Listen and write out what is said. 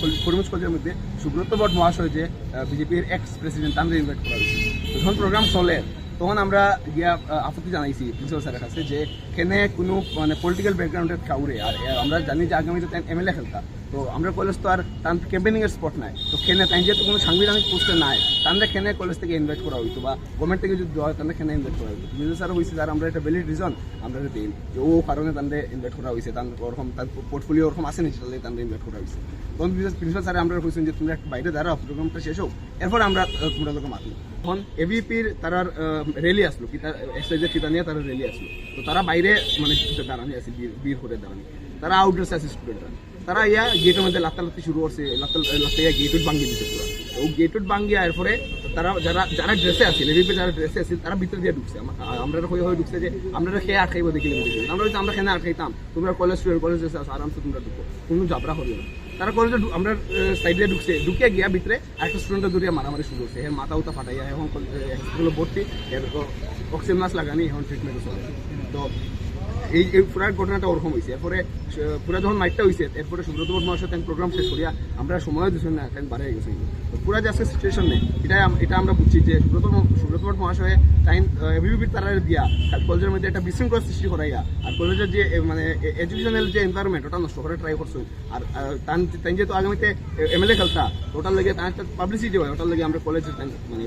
কলেজের মধ্যে সুব্রত ভট্ট মহাশয় যে বিজেপির এক্স প্রেসিডেন্ট তাদের ইনভাইট করা হয়েছে। যখন প্রোগ্রাম চলে, তখন আমরা গিয়া আপত্তি জানাইছি প্রিন্সিপাল স্যারের কাছে যে, কেনে কোনো মানে পলিটিক্যাল ব্যাকগ্রাউন্ডের কাউরে, আর আমরা জানি যে আগামীতে এমএলএ খেলতা। তো আমরা কলেজ তো আর তার ক্যাম্পেনিং এর স্পট নাই। তো কেনে তাই যেহেতু কোনো সাংবিধানিক পোস্টে নাই তাদের কেনে কলেজ থেকে ইনভাইট করা হইতো বা গভর্নমেন্ট থেকে যদি দেওয়া হয় তাদের কেনে ইনভাইট করা হইতো। প্রিন্সিপাল স্যার হয়েছে স্যার, আমরা একটা ভ্যালিড রিজন আমরা দিই যে ও কারণে তাদের ইনভাইট করা হয়েছে তার ওরকম তার পোর্টফোলিও ওরকম আছে নি, সেটা তাদের ইনভাইট করা হয়েছে তখন প্রিন্সিপাল স্যার আমরা কইছেন যে, তোমরা একটু বাইরে দাঁড়াও, প্রোগ্রামটা শেষ হোক। এরপর আমরা তোমরা লোক মাতলো তখন এবিপির তারার র্যালি আসলো। কি তার এক্সাইজের কিতা নিয়ে তারা র্যালি আসলো। তো তারা বাইরে মানে দাঁড়ানি আছে বীর করে দাঁড়ানি। তারা আউটডোর্স আছে স্টুডেন্টরা তারা ইয়া গেটের মধ্যে লাত্তালাত্তি শুরু করছে, লাত্তাল লাত্তাইয়া গেটুট ভাঙ্গি দিতে পুরো। তো গেটুট ভাঙ্গিয়া এরপরে তারা যারা যারা ড্রেসে আছে এবিপি যারা ড্রেসে আছে তারা ভিতরে দিয়ে ঢুকছে। আমরা হয়ে হয়ে ঢুকছে যে আমরা খেয়ে আটকাইবো দেখি আমরা আমরা খেয়ে আটকাইতাম। তোমরা কলেজ স্টুডেন্ট কলেজ আরামসে তোমরা ঢুকো। কোনো জাবরা হলো না। তারা কলেজে আমরা সাইডে ঢুকছে। ঢুকে গিয়া ভিতরে একটা স্টুডেন্টের দূরে মারামারি শুরু হচ্ছে এর মাথা উতা ফাটাইয়া, এখন হসপিটালে ভর্তি। এর অক্সিজেন মাস লাগানি, এখন ট্রিটমেন্ট তো এই এই পুরা ঘটনাটা ওরকম হয়েছে এরপরে পুরা যখন মাইকটা হয়েছে এরপরে সুব্রত বর্মার সাথে প্রোগ্রাম শেষ করিয়া আমরা সময় দিচ্ছি না, এখন বাড়ে গেছে। তো পুরা যে সিচুয়েশন নেই এটা এটা আমরা বুঝছি যে সুব্রত সুব্রত মহাশয়ে টাইম এবিবির তারা দিয়া কলেজের মধ্যে একটা বিশৃঙ্খলা সৃষ্টি করাইয়া আর কলেজের যে মানে এডুকেশনাল যে এনভায়রনমেন্ট ওটা নষ্ট করার ট্রাই করছ। আর তাই যেহেতু আগামীতে এমএলএ খেলতা ওটার লেগে তার একটা পাবলিসিটি হয়, ওটার লেগে আমরা কলেজের মানে